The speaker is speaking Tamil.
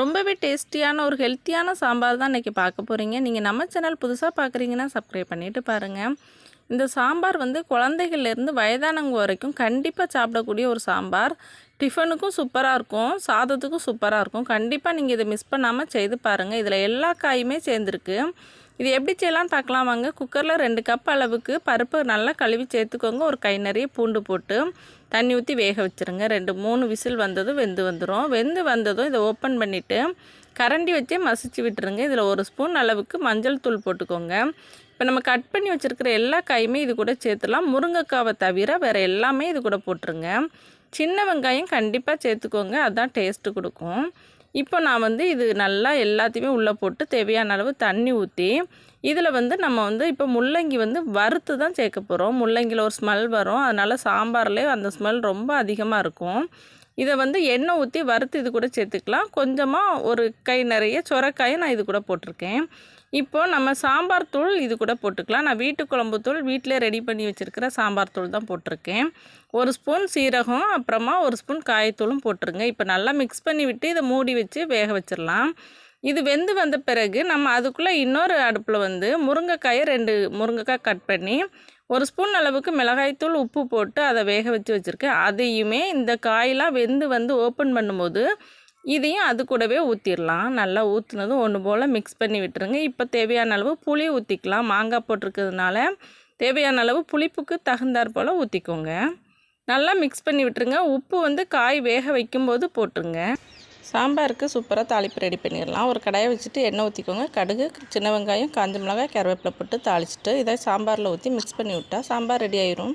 ரொம்பவே டேஸ்டியான ஒரு ஹெல்த்தியான சாம்பார் தான் இன்றைக்கி பார்க்க போகிறீங்க நீங்கள் நம்ம சேனல் புதுசாக பார்க்குறீங்கன்னா சப்ஸ்கிரைப் பண்ணிவிட்டு பாருங்கள் இந்த சாம்பார் வந்து குழந்தைகள்லேருந்து வயதானவங்க வரைக்கும் கண்டிப்பாக சாப்பிடக்கூடிய ஒரு சாம்பார். டிஃபனுக்கும் சூப்பராக இருக்கும். சாதத்துக்கும் சூப்பராக இருக்கும். கண்டிப்பாக நீங்கள் இதை மிஸ் பண்ணாமல் செய்து பாருங்கள் இதில் எல்லா காயுமே சேர்ந்துருக்கு. இது எப்படி செய்யலாம் பார்க்கலாம் வாங்க. குக்கரில் ரெண்டு கப் அளவுக்கு பருப்பு நல்லா கழுவி சேர்த்துக்கோங்க. ஒரு கை நிறைய பூண்டு போட்டு தண்ணி ஊற்றி வேக வச்சுருங்க. ரெண்டு மூணு விசில் வந்ததும் வெந்து வந்துடும் வெந்து வந்ததும் இதை ஓப்பன் பண்ணிவிட்டு கரண்டி வச்சே மசிச்சு விட்டுருங்க. இதில் ஒரு ஸ்பூன் அளவுக்கு மஞ்சள் தூள் போட்டுக்கோங்க. இப்போ நம்ம கட் பண்ணி வச்சுருக்கிற எல்லா காயுமே இது கூட சேர்த்துலாம் முருங்கைக்காவை தவிர வேறு எல்லாமே இது கூட போட்டுருங்க. சின்ன வெங்காயம் கண்டிப்பாக சேர்த்துக்கோங்க. அதுதான் டேஸ்ட்டு கொடுக்கும். இப்போ நான் வந்து இது நல்லா எல்லாத்தையுமே உள்ளே போட்டு தேவையான அளவு தண்ணி ஊற்றி இதில் வந்து நம்ம வந்து இப்போ முள்ளங்கி வந்து வறுத்து தான் சேர்க்க போகிறோம் முள்ளங்கியில் ஒரு ஸ்மெல் வரும். அதனால் சாம்பார்லேயே அந்த ஸ்மெல் ரொம்ப அதிகமாக இருக்கும். இதை வந்து எண்ணெய் ஊற்றி வறுத்து இது கூட சேர்த்துக்கலாம். கொஞ்சமாக ஒரு கை நிறைய சுரக்காயை நான் இது கூட போட்டிருக்கேன். இப்போது நம்ம சாம்பார் தூள் இது கூட போட்டுக்கலாம். நான் வீட்டு குழம்பு தூள் வீட்டிலே ரெடி பண்ணி வச்சுருக்கிற சாம்பார் தூள் தான் போட்டிருக்கேன். ஒரு ஸ்பூன் சீரகம் அப்புறமா ஒரு ஸ்பூன் காயத்தூளும் போட்டுருங்க. இப்போ நல்லா மிக்ஸ் பண்ணி விட்டு இதை மூடி வச்சு வேக வச்சிடலாம். இது வெந்து வந்த பிறகு நம்ம அதுக்குள்ளே இன்னொரு அடுப்பில் வந்து முருங்கைக்காயை ரெண்டு முருங்கைக்காய் கட் பண்ணி ஒரு ஸ்பூன் அளவுக்கு மிளகாய்த்தூள் உப்பு போட்டு அதை வேக வச்சு வச்சுருக்கேன். அதையுமே இந்த காயெலாம் வெந்து வந்து ஓப்பன் பண்ணும்போது இதையும் அது கூடவே ஊற்றிடலாம் நல்லா ஊற்றுனதும் ஒன்று போல் மிக்ஸ் பண்ணி விட்டுருங்க. இப்போ தேவையான அளவு புளி ஊற்றிக்கலாம் மாங்காய் போட்டிருக்கிறதுனால தேவையான அளவு புளிப்புக்கு தகுந்தாற் போல் ஊற்றிக்கோங்க நல்லா மிக்ஸ் பண்ணி விட்டுருங்க. உப்பு வந்து காய் வேக வைக்கும்போது போட்டுருங்க. சாம்பாருக்கு சூப்பராக தாளிப்பு ரெடி பண்ணிடலாம். ஒரு கடாயை வச்சுட்டு எண்ணெய் ஊற்றிக்கோங்க கடுகு சின்ன வெங்காயம் காஞ்ச மிளகாய் கருவேப்பிலை போட்டு தாளிச்சிட்டு இதை சாம்பாரில் ஊற்றி மிக்ஸ் பண்ணி விட்டால் சாம்பார் ரெடி ஆயிரும்.